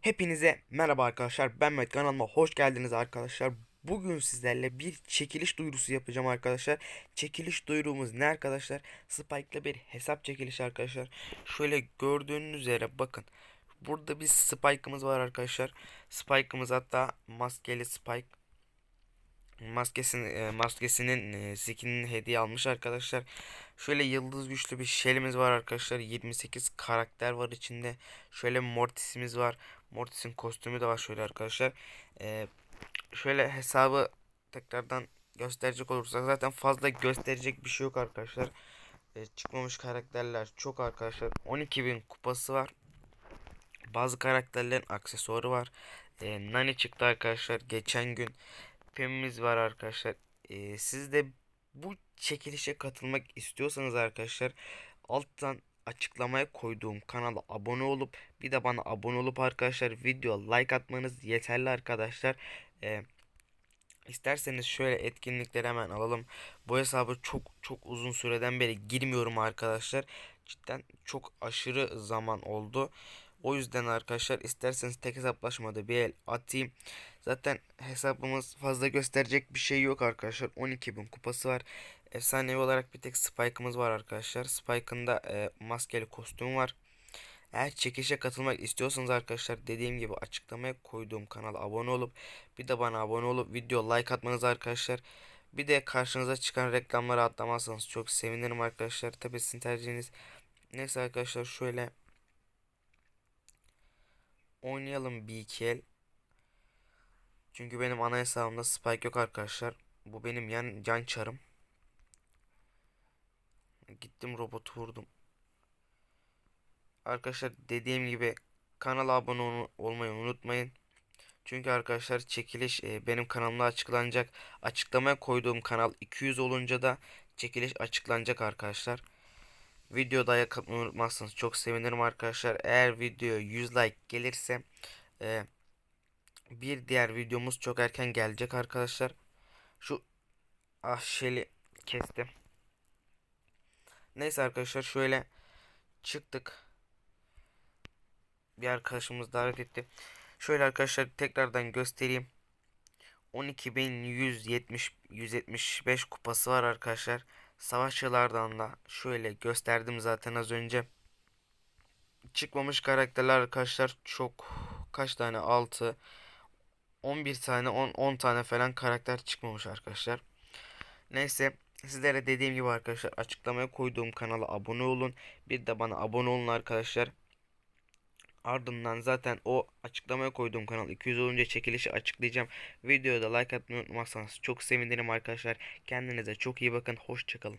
Hepinize merhaba arkadaşlar. Ben Mehmet kanalıma hoş geldiniz arkadaşlar. Bugün sizlerle bir çekiliş duyurusu yapacağım arkadaşlar. Çekiliş duyurumuz ne arkadaşlar? Spike'la bir hesap çekilişi arkadaşlar. Şöyle gördüğünüz üzere bakın. Burada bir Spike'ımız var arkadaşlar. Spike'ımız hatta maskeli Spike. Maskesini, e, maskesinin e, skinini hediye almış arkadaşlar. Şöyle yıldız güçlü bir Shell'imiz var arkadaşlar. 28 karakter var içinde. Şöyle Mortis'imiz var. Mortis'in kostümü de var şöyle arkadaşlar. Ee, şöyle hesabı tekrardan gösterecek olursak zaten fazla gösterecek bir şey yok arkadaşlar. Ee, çıkmamış karakterler çok arkadaşlar. 12.000 kupası var. Bazı karakterlerin aksesuarı var. Ee, Nani çıktı arkadaşlar geçen gün. Pem'imiz var arkadaşlar. Ee, siz de bu çekilişe katılmak istiyorsanız arkadaşlar alttan açıklamaya koyduğum kanala abone olup bir de bana abone olup arkadaşlar video like atmanız yeterli arkadaşlar. Ee, isterseniz şöyle etkinlikleri hemen alalım. Bu hesabı çok çok uzun süreden beri girmiyorum arkadaşlar. Cidden çok aşırı zaman oldu. O yüzden arkadaşlar isterseniz tek hesaplaşmada bir el atayım. Zaten hesabımız fazla gösterecek bir şey yok arkadaşlar. 12.000 kupası var. Efsanevi olarak bir tek Spike'ımız var arkadaşlar. Spike'ın da e, maskeli kostümü var. Eğer çekişe katılmak istiyorsanız arkadaşlar dediğim gibi açıklamaya koyduğum kanala abone olup bir de bana abone olup video like atmanız arkadaşlar. Bir de karşınıza çıkan reklamları atlamazsanız çok sevinirim arkadaşlar. Tabi sizin tercihiniz. Neyse arkadaşlar şöyle oynayalım bir iki el. Çünkü benim ana hesabımda spike yok arkadaşlar. Bu benim yan can çarım. Gittim robotu vurdum. Arkadaşlar dediğim gibi kanala abone ol- olmayı unutmayın. Çünkü arkadaşlar çekiliş e, benim kanalımda açıklanacak. Açıklamaya koyduğum kanal 200 olunca da çekiliş açıklanacak arkadaşlar. Videoda like atmayı unutmazsanız çok sevinirim arkadaşlar. Eğer video 100 like gelirse e, bir diğer videomuz çok erken gelecek arkadaşlar. Şu ah şeli kestim. Neyse arkadaşlar şöyle çıktık. Bir arkadaşımız davet etti. Şöyle arkadaşlar tekrardan göstereyim. 12.170 175 kupası var arkadaşlar. Savaşçılardan da şöyle gösterdim zaten az önce. Çıkmamış karakterler arkadaşlar çok kaç tane 6 11 tane 10 10 tane falan karakter çıkmamış arkadaşlar. Neyse sizlere dediğim gibi arkadaşlar açıklamaya koyduğum kanala abone olun. Bir de bana abone olun arkadaşlar. Ardından zaten o açıklamaya koyduğum kanal 200 olunca çekilişi açıklayacağım. Videoda like atmayı unutmazsanız çok sevinirim arkadaşlar. Kendinize çok iyi bakın. Hoşçakalın.